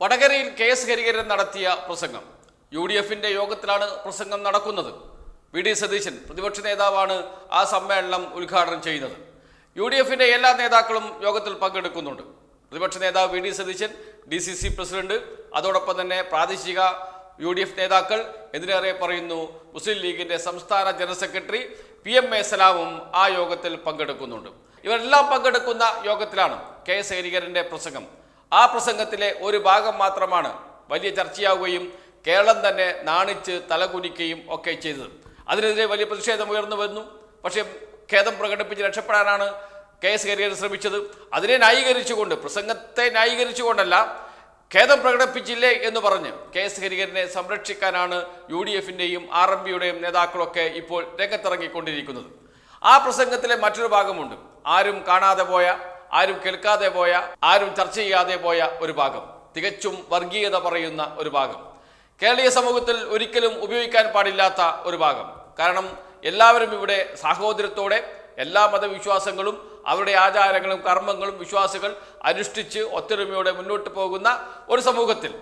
വടകരയിൽ K S Hariharan നടത്തിയ പ്രസംഗം. യു ഡി എഫിന്റെ യോഗത്തിലാണ് പ്രസംഗം നടക്കുന്നത്. വി ഡി സതീശൻ പ്രതിപക്ഷ നേതാവാണ് ആ സമ്മേളനം ഉദ്ഘാടനം ചെയ്യുന്നത് യു ഡി എഫിന്റെ എല്ലാ നേതാക്കളും യോഗത്തിൽ പങ്കെടുക്കുന്നുണ്ട്. പ്രതിപക്ഷ നേതാവ് V D Satheesan D C C president അതോടൊപ്പം തന്നെ പ്രാദേശിക യു ഡി എഫ് നേതാക്കൾ എന്തിനേറെ പറയുന്നു? മുസ്ലിം ലീഗിന്റെ സംസ്ഥാന general secretary P M A സലാമും ആ യോഗത്തിൽ പങ്കെടുക്കുന്നുണ്ട്. ഇവരെല്ലാം പങ്കെടുക്കുന്ന യോഗത്തിലാണ് കെ എസ് പ്രസംഗം. ആ പ്രസംഗത്തിലെ ഒരു ഭാഗം മാത്രമാണ് വലിയ ചർച്ചയാവുകയും കേരളം തന്നെ നാണിച്ച് തലകുനിക്കുകയും ഒക്കെ ചെയ്തത്. അതിനെതിരെ വലിയ പ്രതിഷേധം ഉയർന്നു വന്നു പക്ഷേ ഖേദം പ്രകടിപ്പിച്ച് രക്ഷപ്പെടാനാണ് കെ എസ് ശ്രമിച്ചത്. അതിനെ ന്യായീകരിച്ചുകൊണ്ട് പ്രസംഗത്തെ ന്യായീകരിച്ചുകൊണ്ടല്ല ഖേദം പ്രകടിപ്പിച്ചില്ലേ എന്ന് പറഞ്ഞ് കെ എസ് സംരക്ഷിക്കാനാണ് യു ഡി എഫിന്റെയും ആർ എം പിയുടെയും നേതാക്കളൊക്കെ ഇപ്പോൾ രംഗത്തിറങ്ങിക്കൊണ്ടിരിക്കുന്നത്. ആ പ്രസംഗത്തിലെ മറ്റൊരു ഭാഗമുണ്ട്. ആരും കാണാതെ പോയ ആരും കേൾക്കാതെ പോയ ആരും ചർച്ച ചെയ്യാതെ പോയ ഒരു ഭാഗം. തികച്ചും വർഗീയത പറയുന്ന ഒരു ഭാഗം. കേരളീയ സമൂഹത്തിൽ ഒരിക്കലും ഉപയോഗിക്കാൻ പാടില്ലാത്ത ഒരു ഭാഗം. കാരണം എല്ലാവരും ഇവിടെ സാഹോദര്യത്തോടെ എല്ലാ മതവിശ്വാസങ്ങളും അവരുടെ ആചാരങ്ങളും കർമ്മങ്ങളും വിശ്വാസികൾ അനുഷ്ഠിച്ച് ഒത്തൊരുമയോടെ മുന്നോട്ട് പോകുന്ന ഒരു സമൂഹത്തിൽ.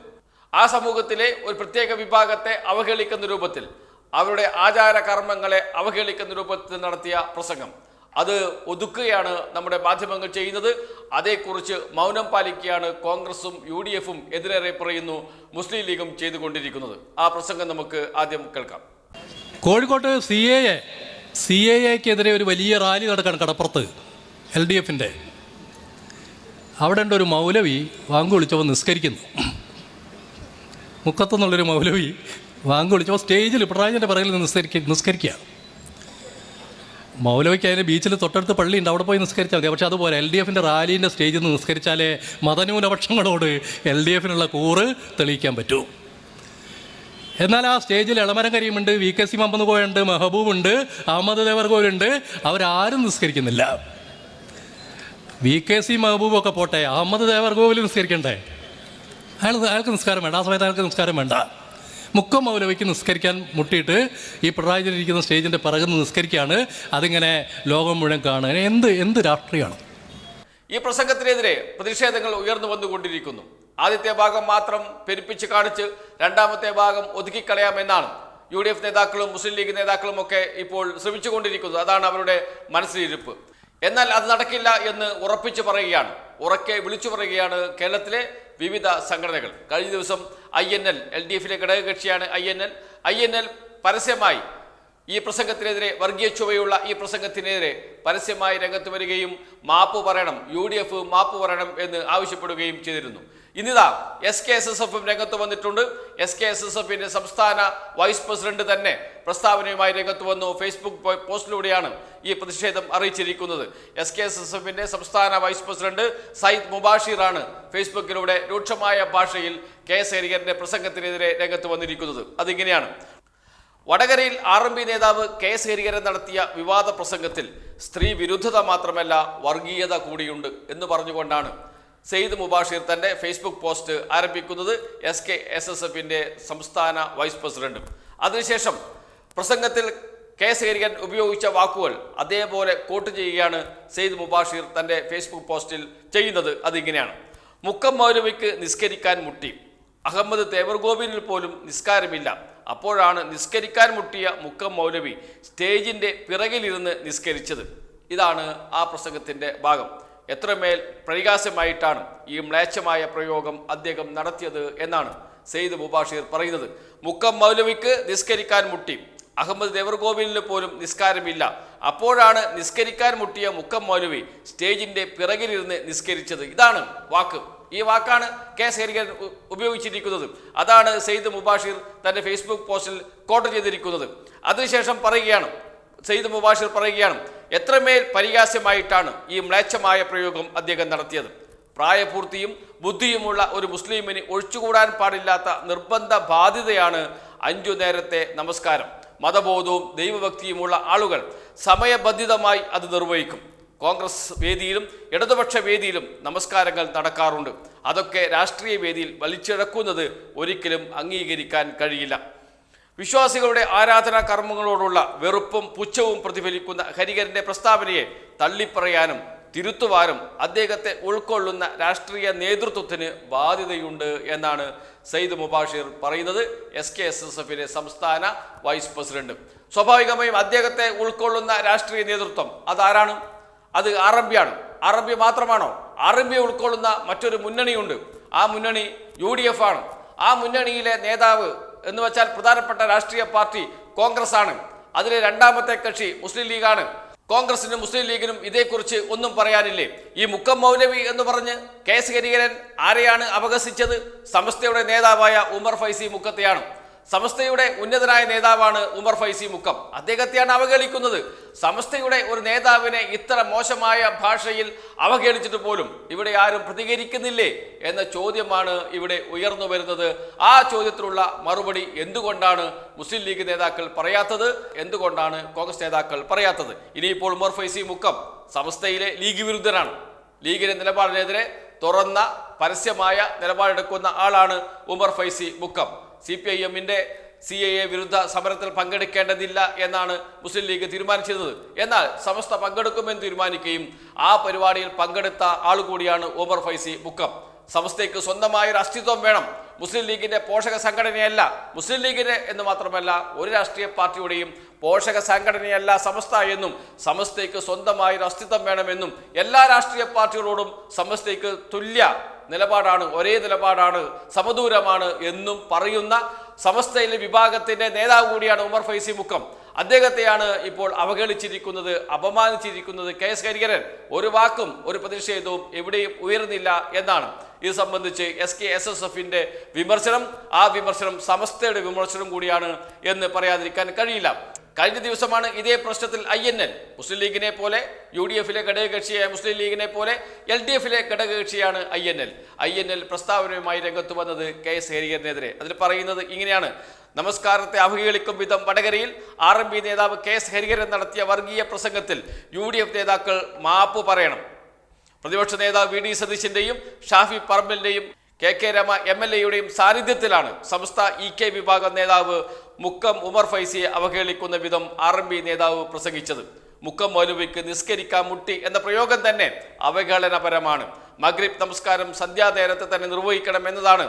ആ സമൂഹത്തിലെ ഒരു പ്രത്യേക വിഭാഗത്തെ അവഹേളിക്കുന്ന രൂപത്തിൽ അവരുടെ ആചാര കർമ്മങ്ങളെ അവഹേളിക്കുന്ന രൂപത്തിൽ നടത്തിയ പ്രസംഗം. അത് ഒതുക്കുകയാണ് നമ്മുടെ മാധ്യമങ്ങൾ ചെയ്യുന്നത്. അതേക്കുറിച്ച് മൗനം പാലിക്കുകയാണ് കോൺഗ്രസും യു ഡി എഫും എതിരേറെ പറയുന്നു മുസ്ലിം ലീഗും ചെയ്തുകൊണ്ടിരിക്കുന്നത്. ആ പ്രസംഗം നമുക്ക് ആദ്യം കേൾക്കാം. കോഴിക്കോട്ട് C A A C A എക്കെതിരെ ഒരു വലിയ റാലി നടക്കുകയാണ് കടപ്പുറത്ത് എൽ ഡി എഫിന്റെ അവിടെ ഒരു മൗലവി വാങ്ക് വിളിച്ചവ നിസ്കരിക്കുന്നു. മുക്കത്തുനിന്നുള്ളൊരു മൗലവി വാങ്ക് വിളിച്ചവ സ്റ്റേജിൽ പിണറായിന്റെ പറയിൽ നിസ്കരിക്കുക നിസ്കരിക്കുക മൗലവിക്ക് അതിന് ബീച്ചിൽ തൊട്ടടുത്ത് പള്ളിയുണ്ട് അവിടെ പോയി നിസ്കരിച്ചാൽ മതി. പക്ഷേ അതുപോലെ എൽ ഡി എഫിന്റെ റാലീന്റെ സ്റ്റേജിൽ നിന്ന് നിസ്കരിച്ചാലേ മതന്യൂനപക്ഷങ്ങളോട് എൽ ഡി എഫിനുള്ള കൂറ് തെളിയിക്കാൻ പറ്റൂ. എന്നാൽ ആ സ്റ്റേജിൽ ഇളമരം കരീമുണ്ട് വി കെ സി മമ്പന്ന് പോയുണ്ട് മെഹബൂബുണ്ട് അഹമ്മദ് ദേവർഗോലുണ്ട് അവരാരും നിസ്കരിക്കുന്നില്ല. വി കെ സി മെഹബൂബൊക്കെ പോട്ടെ അഹമ്മദ് ദേവർഗോവിൽ നിസ്കരിക്കണ്ടേ? അയാൾ അയാൾക്ക് നിസ്കാരം വേണ്ട. ആ സമയത്ത് അയാൾക്ക് നിസ്കാരം വേണ്ട. മുക്കം മൗലവയ്ക്ക് നിസ്കരിക്കാൻ മുട്ടിയിട്ട് ഈ പിണറായി ഇരിക്കുന്ന സ്റ്റേജിന്റെ പിറകിൽ നിന്ന് നിസ്കരിക്കുകയാണ്. അതിങ്ങനെ ലോകം മുഴുവൻ കാണുക. എന്ത് എന്ത് രാഷ്ട്രീയമാണ്? ഈ പ്രസംഗത്തിനെതിരെ പ്രതിഷേധങ്ങൾ ഉയർന്നു വന്നുകൊണ്ടിരിക്കുന്നു. ആദ്യത്തെ ഭാഗം മാത്രം പെരുപ്പിച്ച് കാണിച്ച് രണ്ടാമത്തെ ഭാഗം ഒതുക്കിക്കളയാമെന്നാണ് യു ഡി എഫ് നേതാക്കളും മുസ്ലിം ലീഗ് നേതാക്കളും ഒക്കെ ഇപ്പോൾ ശ്രമിച്ചുകൊണ്ടിരിക്കുന്നത്. അതാണ് അവരുടെ മനസ്സിലിരിപ്പ്. എന്നാൽ അത് നടക്കില്ല എന്ന് ഉറപ്പിച്ചു പറയുകയാണ്. ഉറക്കെ വിളിച്ചു പറയുകയാണ് കേരളത്തിലെ വിവിധ സംഘടനകൾ. കഴിഞ്ഞ ദിവസം I N L L D എഫിലെ ഘടകകക്ഷിയാണ് I N L. I N L പരസ്യമായി ഈ പ്രസംഗത്തിനെതിരെ വർഗീയ ചുവയുള്ള ഈ പ്രസംഗത്തിനെതിരെ പരസ്യമായി രംഗത്ത് വരികയും മാപ്പ് പറയണം യു ഡി എഫ് മാപ്പ് പറയണം എന്ന് ആവശ്യപ്പെടുകയും ചെയ്തിരുന്നു. ഇന്നിതാ എസ് കെ എസ് എസ് എഫും രംഗത്ത് വന്നിട്ടുണ്ട്. എസ് കെ എസ് എസ് എഫിന്റെ സംസ്ഥാന വൈസ് പ്രസിഡന്റ് തന്നെ പ്രസ്താവനയുമായി രംഗത്ത് വന്നു. ഫേസ്ബുക്ക് പോസ്റ്റിലൂടെയാണ് ഈ പ്രതിഷേധം അറിയിച്ചിരിക്കുന്നത്. എസ് കെ എസ് എസ് എഫിന്റെ സംസ്ഥാന വൈസ് പ്രസിഡന്റ് സയ്യിദ് മുബാഷിറാണ് ഫേസ്ബുക്കിലൂടെ രൂക്ഷമായ ഭാഷയിൽ കെ എസ് ഹരികരന്റെ പ്രസംഗത്തിനെതിരെ രംഗത്ത് വന്നിരിക്കുന്നത്. അതിങ്ങനെയാണ്. വടകരയിൽ ആർ എം പി നേതാവ് കെ എസ് ഹരിഹരൻ നടത്തിയ വിവാദ പ്രസംഗത്തിൽ സ്ത്രീ വിരുദ്ധത മാത്രമല്ല വർഗീയത കൂടിയുണ്ട് എന്ന് പറഞ്ഞുകൊണ്ടാണ് സെയ്ദ് മുബാഷിർ തന്റെ ഫേസ്ബുക്ക് പോസ്റ്റ് ആരംഭിക്കുന്നത് എസ് കെ എസ് എസ് എഫിന്റെ സംസ്ഥാന വൈസ് പ്രസിഡന്റും അതിനുശേഷം പ്രസംഗത്തിൽ കെ എസ് ഉപയോഗിച്ച വാക്കുകൾ അതേപോലെ കോട്ട് ചെയ്യുകയാണ് സെയ്ദ് മുബാഷിർ തന്റെ ഫേസ്ബുക്ക് പോസ്റ്റിൽ ചെയ്യുന്നത്. അതിങ്ങനെയാണ്. മുക്കം മൗലവിക്ക് നിസ്കരിക്കാൻ മുട്ടി. അഹമ്മദ് തേവർഗോപിനിൽ പോലും നിസ്കാരമില്ല. അപ്പോഴാണ് നിസ്കരിക്കാൻ മുട്ടിയ മുക്കം മൗലവി സ്റ്റേജിന്റെ പിറകിലിരുന്ന് നിസ്കരിച്ചത്. ഇതാണ് ആ പ്രസംഗത്തിന്റെ ഭാഗം. എത്രമേൽ പരിഹാസ്യമായിട്ടാണ് ഈ മ്ലേച്ഛമായ പ്രയോഗം അദ്ദേഹം നടത്തിയത് എന്നാണ് സെയ്ദ് മുബാഷിർ പറയുന്നത്. മുക്കം മൗലവിക്ക് നിസ്കരിക്കാൻ മുട്ടി. അഹമ്മദ് ദേവർഗോവിലിന് പോലും നിസ്കാരമില്ല. അപ്പോഴാണ് നിസ്കരിക്കാൻ മുട്ടിയ മുക്കം മൗലവി സ്റ്റേജിന്റെ പിറകിലിരുന്ന് നിസ്കരിച്ചത്. ഇതാണ് വാക്ക്. ഈ വാക്കാണ് കെ എസ് ഉപയോഗിച്ചിരിക്കുന്നത്. അതാണ് സെയ്ദ് മുബാഷിർ തന്റെ ഫേസ്ബുക്ക് പോസ്റ്റിൽ കോട്ട് ചെയ്തിരിക്കുന്നത്. അതിനുശേഷം പറയുകയാണ് സെയ്ദ് മുബാഷിർ പറയുകയാണ് എത്രമേൽ പരിഹാസ്യമായിട്ടാണ് ഈ മ്ലേച്ഛമായ പ്രയോഗം അദ്ദേഹം നടത്തിയത്. പ്രായപൂർത്തിയും ബുദ്ധിയുമുള്ള ഒരു മുസ്ലിമിന് ഒഴിച്ചുകൂടാൻ പാടില്ലാത്ത നിർബന്ധ ബാധ്യതയാണ് അഞ്ചു നേരത്തെ നമസ്കാരം. മതബോധവും ദൈവഭക്തിയുമുള്ള ആളുകൾ സമയബന്ധിതമായി അത് നിർവഹിക്കും. കോൺഗ്രസ് വേദിയിലും ഇടതുപക്ഷ വേദിയിലും നമസ്കാരങ്ങൾ നടക്കാറുണ്ട്. അതൊക്കെ രാഷ്ട്രീയ വേദിയിൽ വലിച്ചിഴക്കുന്നത് ഒരിക്കലും അംഗീകരിക്കാൻ കഴിയില്ല. വിശ്വാസികളുടെ ആരാധനാ കർമ്മങ്ങളോടുള്ള വെറുപ്പും പുച്ഛവും പ്രതിഫലിക്കുന്ന ഹരികരന്റെ പ്രസ്താവനയെ തള്ളിപ്പറയാനും തിരുത്തുവാനും അദ്ദേഹത്തെ ഉൾക്കൊള്ളുന്ന രാഷ്ട്രീയ നേതൃത്വത്തിന് ബാധ്യതയുണ്ട് എന്നാണ് സയ്യിദ് മുബാഷിർ പറയുന്നത്. എസ് കെ എസ് എസ് എഫിലെ സംസ്ഥാന വൈസ് പ്രസിഡന്റ്. സ്വാഭാവികമായും അദ്ദേഹത്തെ ഉൾക്കൊള്ളുന്ന രാഷ്ട്രീയ നേതൃത്വം അതാരാണ്? അത് ആർ എം മാത്രമാണോ? ആർ ഉൾക്കൊള്ളുന്ന മറ്റൊരു മുന്നണിയുണ്ട്. ആ മുന്നണി യു ഡി എഫ് ആണ്. ആ മുന്നണിയിലെ നേതാവ് എന്ന് വെച്ചാൽ പ്രധാനപ്പെട്ട രാഷ്ട്രീയ പാർട്ടി കോൺഗ്രസ് ആണ് അതിലെ രണ്ടാമത്തെ കക്ഷി മുസ്ലിം ലീഗാണ്. കോൺഗ്രസിനും മുസ്ലിം ലീഗിനും ഇതേക്കുറിച്ച് ഒന്നും പറയാനില്ലേ? ഈ മുക്കം മൗലവി എന്ന് പറഞ്ഞ് കെ എസ് ഹരിഹരൻ ആരെയാണ് അപഹസിച്ചത്? സമസ്തയുടെ നേതാവായ ഉമർ ഫൈസി മുക്കത്തെയാണ് സമസ്തയുടെ ഉന്നതനായ നേതാവാണ് ഉമർ ഫൈസി മുക്കം. അദ്ദേഹത്തെയാണ് അവഹേളിക്കുന്നത്. സമസ്തയുടെ ഒരു നേതാവിനെ ഇത്ര മോശമായ ഭാഷയിൽ അവഹേളിച്ചിട്ട് പോലും ഇവിടെ ആരും പ്രതികരിക്കുന്നില്ലേ എന്ന ചോദ്യമാണ് ഇവിടെ ഉയർന്നു വരുന്നത്. ആ ചോദ്യത്തിനുള്ള മറുപടി എന്തുകൊണ്ടാണ് മുസ്ലിം ലീഗ് നേതാക്കൾ പറയാത്തത്? എന്തുകൊണ്ടാണ് കോൺഗ്രസ് നേതാക്കൾ പറയാത്തത്? ഇനിയിപ്പോൾ ഉമർ ഫൈസി മുക്കം സമസ്തയിലെ ലീഗ് വിരുദ്ധനാണ്. ലീഗിന്റെ നിലപാടിനെതിരെ തുറന്ന പരസ്യമായ നിലപാടെടുക്കുന്ന ആളാണ് Umar Faizi Mukkam. C P I എമ്മിന്റെ സി എ എ വിരുദ്ധ സമരത്തിൽ പങ്കെടുക്കേണ്ടതില്ല എന്നാണ് മുസ്ലിം ലീഗ് തീരുമാനിച്ചിരുന്നത്. എന്നാൽ സമസ്ത പങ്കെടുക്കുമെന്ന് തീരുമാനിക്കുകയും ആ പരിപാടിയിൽ പങ്കെടുത്ത ആൾ കൂടിയാണ് ഉമർ ഫൈസി മുക്കം. സമസ്തയ്ക്ക് സ്വന്തമായ ഒരു അസ്തിത്വം വേണം. മുസ്ലിം ലീഗിന്റെ പോഷക സംഘടനയല്ല മുസ്ലിം ലീഗിന് എന്ന് മാത്രമല്ല ഒരു രാഷ്ട്രീയ പാർട്ടിയുടെയും പോഷക സംഘടനയല്ല സമസ്ത എന്നും സമസ്തയ്ക്ക് സ്വന്തമായ ഒരു അസ്തിത്വം വേണമെന്നും എല്ലാ രാഷ്ട്രീയ പാർട്ടികളോടും സമസ്തയ്ക്ക് തുല്യ നിലപാടാണ് ഒരേ നിലപാടാണ് സമദൂരമാണ് എന്നും പറയുന്ന സമസ്തയിലെ വിഭാഗത്തിന്റെ നേതാവ് കൂടിയാണ് ഉമർ ഫൈസി മുക്കം. അദ്ദേഹത്തെയാണ് ഇപ്പോൾ അവഹേളിച്ചിരിക്കുന്നത് അപമാനിച്ചിരിക്കുന്നത് കെ എസ് ഹരിഹരൻ ഒരു വാക്കും ഒരു പ്രതിഷേധവും എവിടെയും ഉയർന്നില്ല എന്നാണ്. ഇത് സംബന്ധിച്ച് എസ് കെ എസ് എസ് എഫിന്റെ വിമർശനം ആ വിമർശനം സമസ്തയുടെ വിമർശനം കൂടിയാണ് എന്ന് പറയാതിരിക്കാൻ കഴിയില്ല. കഴിഞ്ഞ ദിവസമാണ് ഇതേ പ്രശ്നത്തിൽ ഐ എൻ എൽ മുസ്ലിം ലീഗിനെ പോലെ യു ഡി എഫിലെ ഘടകകക്ഷിയായ മുസ്ലിം ലീഗിനെ പോലെ എൽ ഡി എഫിലെ ഘടകകക്ഷിയാണ് I N L. I N L പ്രസ്താവനയുമായി രംഗത്ത് വന്നത് കെ എസ് ഹരിഹരനെതിരെ. അതിൽ പറയുന്നത് ഇങ്ങനെയാണ്. നമസ്കാരത്തെ അവഹേളിക്കും വിധം വടകരയിൽ ആർ എം പി നേതാവ് കെ എസ് ഹരിഹരൻ നടത്തിയ വർഗീയ പ്രസംഗത്തിൽ യു ഡി എഫ് നേതാക്കൾ മാപ്പ് പറയണം. പ്രതിപക്ഷ നേതാവ് വി ഡി സതീശിന്റെയും Shafi പറമ്പലിന്റെയും K K Rema M L എയുടെയും സാന്നിധ്യത്തിലാണ് സംസ്ഥ ഇ കെ വിഭാഗം നേതാവ് മുക്കം ഉമർ ഫൈസിയെ അവഹേളിക്കുന്ന വിധം ആർ എം പി നേതാവ് പ്രസംഗിച്ചത്. മുക്കം മൗലവിക്ക് നിസ്കരിക്കാൻ മുട്ടി എന്ന പ്രയോഗം തന്നെ അവഹേളനപരമാണ്. മഗ്രിബ് നമസ്കാരം സന്ധ്യാനേരത്തെ തന്നെ നിർവഹിക്കണം എന്നതാണ്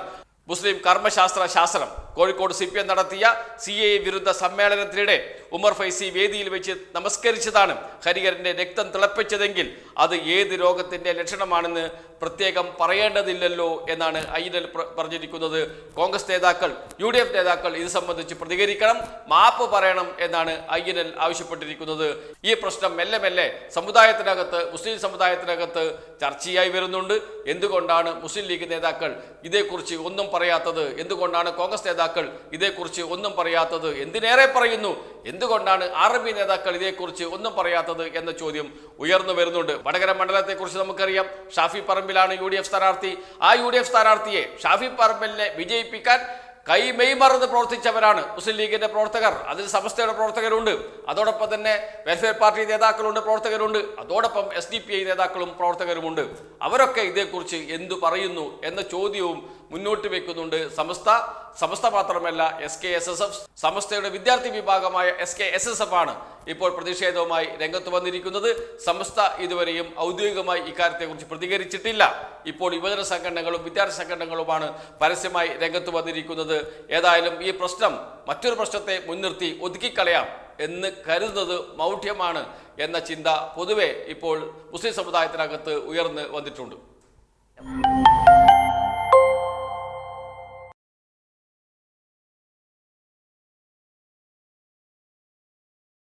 മുസ്ലിം കർമ്മശാസ്ത്ര ശാസ്ത്രം. കോഴിക്കോട് സി പി എം നടത്തിയ സി എ വിരുദ്ധ സമ്മേളനത്തിനിടെ ഉമർ ഫൈസി വേദിയിൽ വെച്ച് നമസ്കരിച്ചതാണ് ഹരിഹരന്റെ രക്തം തിളപ്പിച്ചതെങ്കിൽ അത് ഏത് രോഗത്തിന്റെ ലക്ഷണമാണെന്ന് പ്രത്യേകം പറയേണ്ടതില്ലല്ലോ എന്നാണ് ഐനൽ പറഞ്ഞിരിക്കുന്നത്. കോൺഗ്രസ് നേതാക്കൾ യു ഡി എഫ് നേതാക്കൾ ഇത് സംബന്ധിച്ച് പ്രതികരിക്കണം മാപ്പ് പറയണം എന്നാണ് ഐനൽ ആവശ്യപ്പെട്ടിരിക്കുന്നത്. ഈ പ്രശ്നം മെല്ലെ മെല്ലെ സമുദായത്തിനകത്ത് മുസ്ലിം സമുദായത്തിനകത്ത് ചർച്ചയായി വരുന്നുണ്ട്. എന്തുകൊണ്ടാണ് മുസ്ലിം ലീഗ് നേതാക്കൾ ഇതേക്കുറിച്ച് ഒന്നും പറയാത്തത്? എന്തുകൊണ്ടാണ് കോൺഗ്രസ് നേതാക്കൾ ഇതേക്കുറിച്ച് ഒന്നും പറയാത്തത് എന്തിനേറെ പറയുന്നു? എന്തുകൊണ്ടാണ് പി നേതാക്കൾ ഇതേക്കുറിച്ച് ഒന്നും പറയാത്തത് എന്ന ചോദ്യം ഉയർന്നു വരുന്നുണ്ട്. വടകര മണ്ഡലത്തെക്കുറിച്ച് നമുക്കറിയാം. ഷാഫി പറമ്പിലാണ് യു ഡി എഫ് സ്ഥാനാർത്ഥി. ആ യു ഡി എഫ് സ്ഥാനാർത്ഥിയെ ഷാഫി പറമ്പിലിനെ വിജയിപ്പിക്കാൻ കൈ മെയ്മറന്ന് പ്രവർത്തിച്ചവരാണ് മുസ്ലിം ലീഗിന്റെ പ്രവർത്തകർ. അതിൽ സമസ്തയുടെ പ്രവർത്തകരുണ്ട്. അതോടൊപ്പം തന്നെ വെൽഫെയർ പാർട്ടി നേതാക്കളുണ്ട് പ്രവർത്തകരുണ്ട്. അതോടൊപ്പം എസ് ഡി പി ഐ നേതാക്കളും പ്രവർത്തകരുമുണ്ട്. അവരൊക്കെ ഇതേക്കുറിച്ച് എന്തു പറയുന്നു എന്ന ചോദ്യവും മുന്നോട്ട് വെക്കുന്നുണ്ട്. സമസ്ത സമസ്ത മാത്രമല്ല S K S S F സമസ്തയുടെ വിദ്യാർത്ഥി വിഭാഗമായ S K S S F ആണ് ഇപ്പോൾ പ്രതിഷേധവുമായി രംഗത്ത് വന്നിരിക്കുന്നത്. സമസ്ത ഇതുവരെയും ഔദ്യോഗികമായി ഇക്കാര്യത്തെക്കുറിച്ച് പ്രതികരിച്ചിട്ടില്ല. ഇപ്പോൾ യുവജന സംഘടനകളും വിദ്യാർത്ഥി സംഘടനകളുമാണ് പരസ്യമായി രംഗത്ത് വന്നിരിക്കുന്നത്. ഏതായാലും ഈ പ്രശ്നം മറ്റൊരു പ്രശ്നത്തെ മുൻനിർത്തി ഒതുക്കിക്കളയാം എന്ന് കരുതുന്നത് മൗഢ്യമാണ് എന്ന ചിന്ത പൊതുവെ ഇപ്പോൾ മുസ്ലിം സമുദായത്തിനകത്ത് ഉയർന്ന് വന്നിട്ടുണ്ട്.